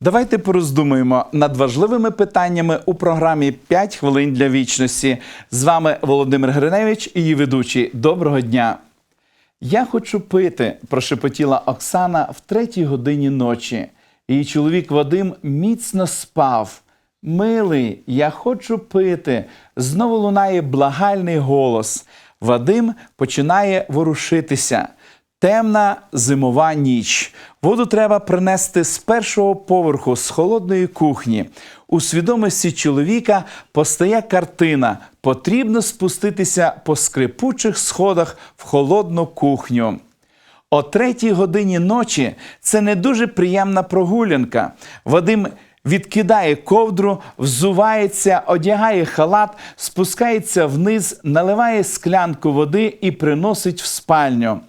Давайте пороздумуємо над важливими питаннями у програмі «5 хвилин для вічності. З вами Володимир Гриневич і її ведучий. Доброго дня! Я хочу пити, прошепотіла Оксана в третій годині ночі. Її чоловік Вадим міцно спав. Милий, я хочу пити. Знову лунає благальний голос. Вадим починає ворушитися. Темна зимова ніч. Воду треба принести з першого поверху з холодної кухні. У свідомості чоловіка постає картина. Потрібно спуститися по скрипучих сходах в холодну кухню. О третій годині ночі це не дуже приємна прогулянка. Вадим відкидає ковдру, взувається, одягає халат, спускається вниз, наливає склянку води і приносить в спальню.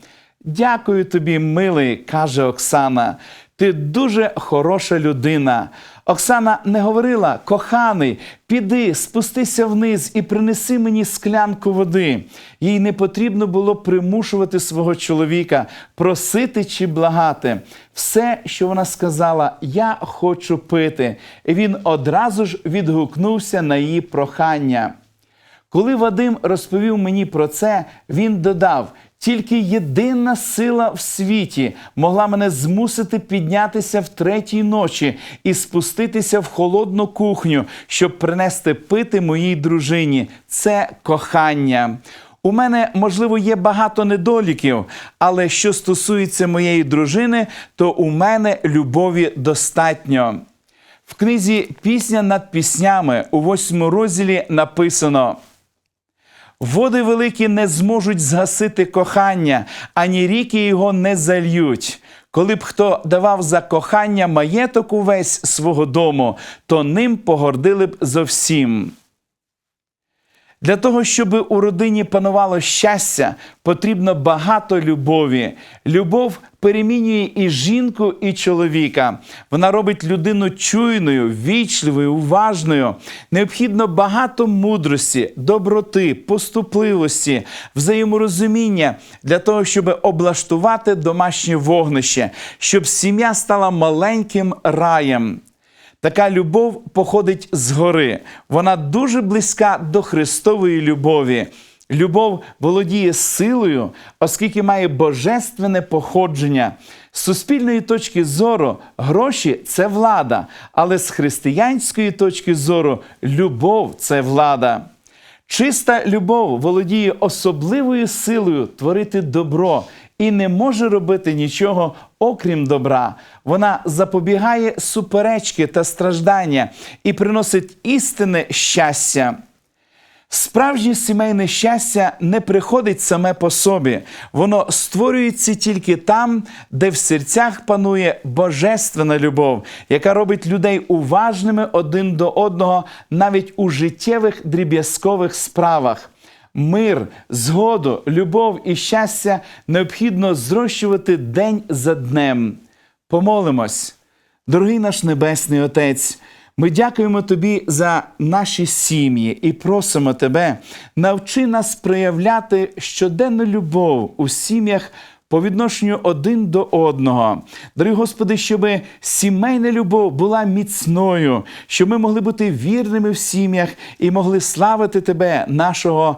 Дякую тобі, милий, каже Оксана. Ти дуже хороша людина. Оксана не говорила, коханий, піди, спустися вниз і принеси мені склянку води. Їй не потрібно було примушувати свого чоловіка, просити чи благати. Все, що вона сказала, я хочу пити. І він одразу ж відгукнувся на її прохання. Коли Вадим розповів мені про це, він додав: тільки єдина сила в світі могла мене змусити піднятися в третій ночі і спуститися в холодну кухню, щоб принести пити моїй дружині. Це кохання. У мене, можливо, є багато недоліків, але що стосується моєї дружини, то у мене любові достатньо. В книзі Пісня над піснями у восьмому розділі написано. Води великі не зможуть згасити кохання, ані ріки його не зальють. Коли б хто давав за кохання маєток увесь свого дому, то ним погордили б зовсім. Для того, щоб у родині панувало щастя, потрібно багато любові. Любов перемінює і жінку, і чоловіка. Вона робить людину чуйною, вічливою, уважною. Необхідно багато мудрості, доброти, поступливості, взаєморозуміння для того, щоб облаштувати домашнє вогнище, щоб сім'я стала маленьким раєм. Така любов походить згори. Вона дуже близька до Христової любові. Любов володіє силою, оскільки має божественне походження. З суспільної точки зору гроші це влада, але з християнської точки зору любов це влада. Чиста любов володіє особливою силою творити добро і не може робити нічого окрім добра. Вона запобігає суперечки та страждання і приносить істинне щастя. Справжнє сімейне щастя не приходить саме по собі, воно створюється тільки там, де в серцях панує божественна любов, яка робить людей уважними один до одного навіть у життєвих дріб'язкових справах. Мир, згоду, любов і щастя необхідно зрощувати день за днем. Помолимось, дорогий наш Небесний Отець. Ми дякуємо тобі за наші сім'ї і просимо тебе, навчи нас проявляти щоденну любов у сім'ях по відношенню один до одного. Дорогі Господи, щоб сімейна любов була міцною, щоб ми могли бути вірними в сім'ях і могли славити Тебе, нашого.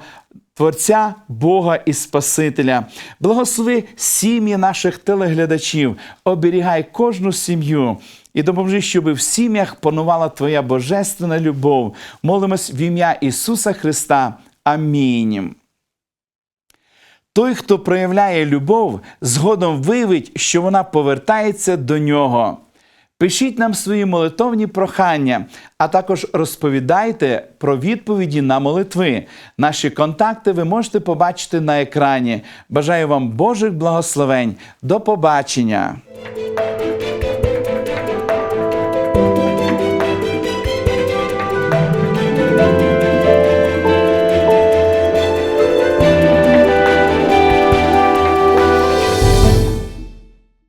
Творця Бога і Спасителя, благослови сім'ї наших телеглядачів, оберігай кожну сім'ю і допоможи, щоб в сім'ях панувала Твоя божественна любов. Молимось в ім'я Ісуса Христа. Амінь. Той, хто проявляє любов, згодом виявить, що вона повертається до нього. Пишіть нам свої молитовні прохання, а також розповідайте про відповіді на молитви. Наші контакти ви можете побачити на екрані. Бажаю вам Божих благословень. До побачення!